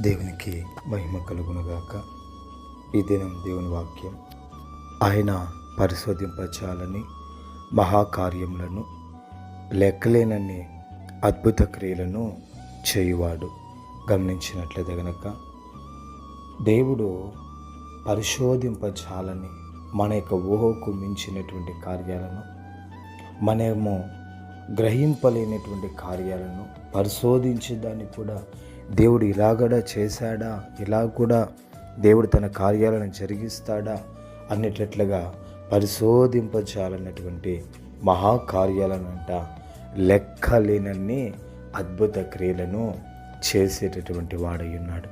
దేవునికి మహిమ కలుగునుగాక. ఈ దినం దేవుని వాక్యం ఆయన పరిశోధింపచాలని మహాకార్యములను లెక్కలేనన్ని అద్భుత క్రియలను చేయువాడు. గమనించినట్లయితే గనక దేవుడు పరిశోధింపచాలని మన యొక్క ఊహకు మించినటువంటి కార్యాలను మనము గ్రహింపలేనటువంటి కార్యాలను పరిశోధించేదాన్ని కూడా దేవుడు ఇలా కూడా చేశాడా? ఇలా కూడా దేవుడు తన కార్యాలను జరిగిస్తాడా? అన్నిట్లుగా పరిశోధింపచాలన్నటువంటి మహాకార్యాలనంట. లెక్కలేనన్ని అద్భుత క్రియలను చేసేటటువంటి వాడై ఉన్నాడు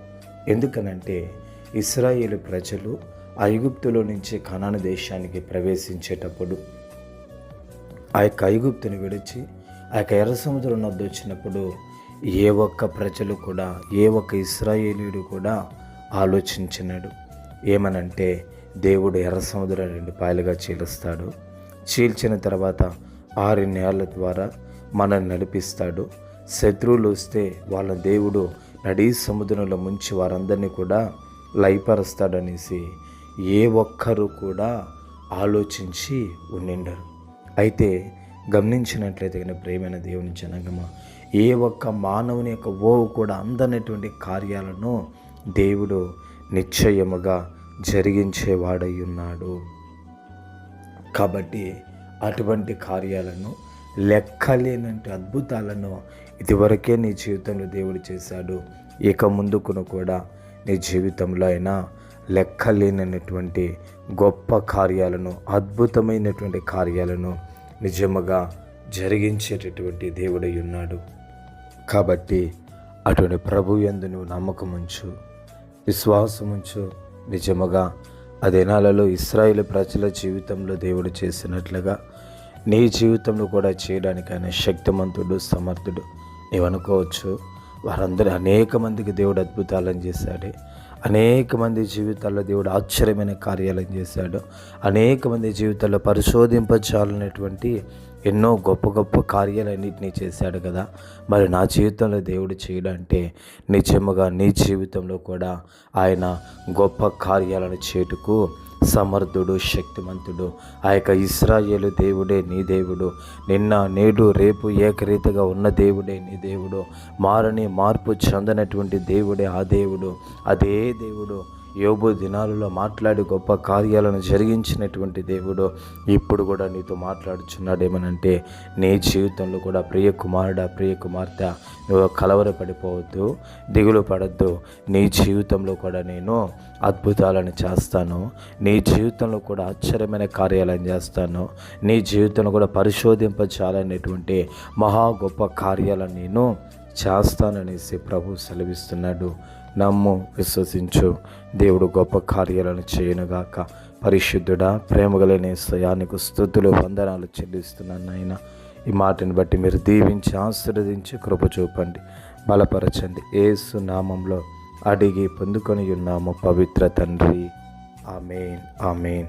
ఎందుకనంటే ఇస్రాయేల్ ప్రజలు ఐగుప్తులో నుంచి కనాన దేశానికి ప్రవేశించేటప్పుడు ఆ యొక్క ఐగుప్తుని విడిచి ఆ యొక్క ఎర్ర సముద్రం నద్దు వచ్చినప్పుడు ఏ ఒక్క ప్రజలు కూడా ఏ ఒక్క ఇస్రాయేలీయుడు కూడా ఆలోచించినాడు. ఏమనంటే దేవుడు ఎర్ర సముద్రం రెండు పాయలుగా చీలుస్తాడు. చీల్చిన తర్వాత ఆరు నేల ద్వారా మనల్ని నడిపిస్తాడు. శత్రువులు వస్తే వాళ్ళ దేవుడు నడీ సముద్రంలో ముంచి వారందరినీ కూడా లయపరుస్తాడనేసి ఏ ఒక్కరు కూడా ఆలోచించి ఉండిండరు. అయితే గమనించినట్లయితే కానీ ప్రేమైన దేవుని జనగమ ఏ ఒక్క మానవుని యొక్క ఓవు కూడా అందనటువంటి కార్యాలను దేవుడు నిశ్చయముగా జరిగించేవాడై ఉన్నాడు కాబట్టి అటువంటి కార్యాలను లెక్కలేనంటి అద్భుతాలను ఇదివరకే నీ జీవితంలో దేవుడు చేశాడు. ఇక ముందుకును కూడా నీ జీవితంలో అయినా లెక్కలేనటువంటి గొప్ప కార్యాలను అద్భుతమైనటువంటి కార్యాలను నిజముగా జరిగించేటటువంటి దేవుడై ఉన్నాడు. కాబట్టి అటువంటి ప్రభు ఎందు నువ్వు నమ్మకం ఉంచు విశ్వాసం ఉంచు నిజముగా ఆ దినాలలో ఇస్రాయేల్ ప్రజల జీవితంలో దేవుడు చేసినట్లుగా నీ జీవితంలో కూడా చేయడానికి ఆయన శక్తిమంతుడు సమర్థుడు. నీవు అనుకోవచ్చు వారందరూ అనేక మందికి దేవుడు అద్భుతాలను చేశాడు. అనేక మంది జీవితాల్లో దేవుడు ఆశ్చర్యమైన కార్యాలను చేశాడు. అనేక మంది జీవితాల్లో పరిశోధింపచాలనేటువంటి ఎన్నో గొప్ప గొప్ప కార్యాలన్నింటినీ చేశాడు కదా. మరి నా జీవితంలో దేవుడు చేయడంటే నిజముగా నీ జీవితంలో కూడా ఆయన గొప్ప కార్యాలను చేటుకు సమర్థుడు శక్తిమంతుడు. ఆ యొక్క ఇస్రాయేలు దేవుడే నీ దేవుడు. నిన్న నేడు రేపు ఏకరీతిగా ఉన్న దేవుడే నీ దేవుడు. మారని మార్పు చెందనటువంటి దేవుడే ఆ దేవుడు. అదే దేవుడు. యోబు దినాలలో మాట్లాడి గొప్ప కార్యాలను జరిగించినటువంటి దేవుడు ఇప్పుడు కూడా నీతో మాట్లాడుచున్నాడు ఏమనంటే నీ జీవితంలో కూడా ప్రియ కుమారుడా ప్రియ కుమార్తె నువ్వు కలవరపడిపోవద్దు దిగులు పడద్దు. నీ జీవితంలో కూడా నేను అద్భుతాలను చేస్తాను. నీ జీవితంలో కూడా ఆశ్చర్యమైన కార్యాలను చేస్తాను. నీ జీవితంలో కూడా పరిశోధింపచాలనేటువంటి మహా గొప్ప కార్యాలను నేను చేస్తాననేసి ప్రభు సెలవిస్తున్నాడు. నమ్ము విశ్వసించు. దేవుడు గొప్ప కార్యాలను చేయనుగాక. పరిశుద్ధుడా ప్రేమగలనే స్వయానికి స్థుతులు వందనాలు చెల్లిస్తున్నాను నాయన. ఈ మాటని బట్టి మీరు దీవించి ఆశీర్వదించి కృప చూపండి. బలపరచండి. ఏసు నామంలో అడిగి పొందుకొని ఉన్నాము పవిత్ర తండ్రి. ఆమెన్. ఆమెన్.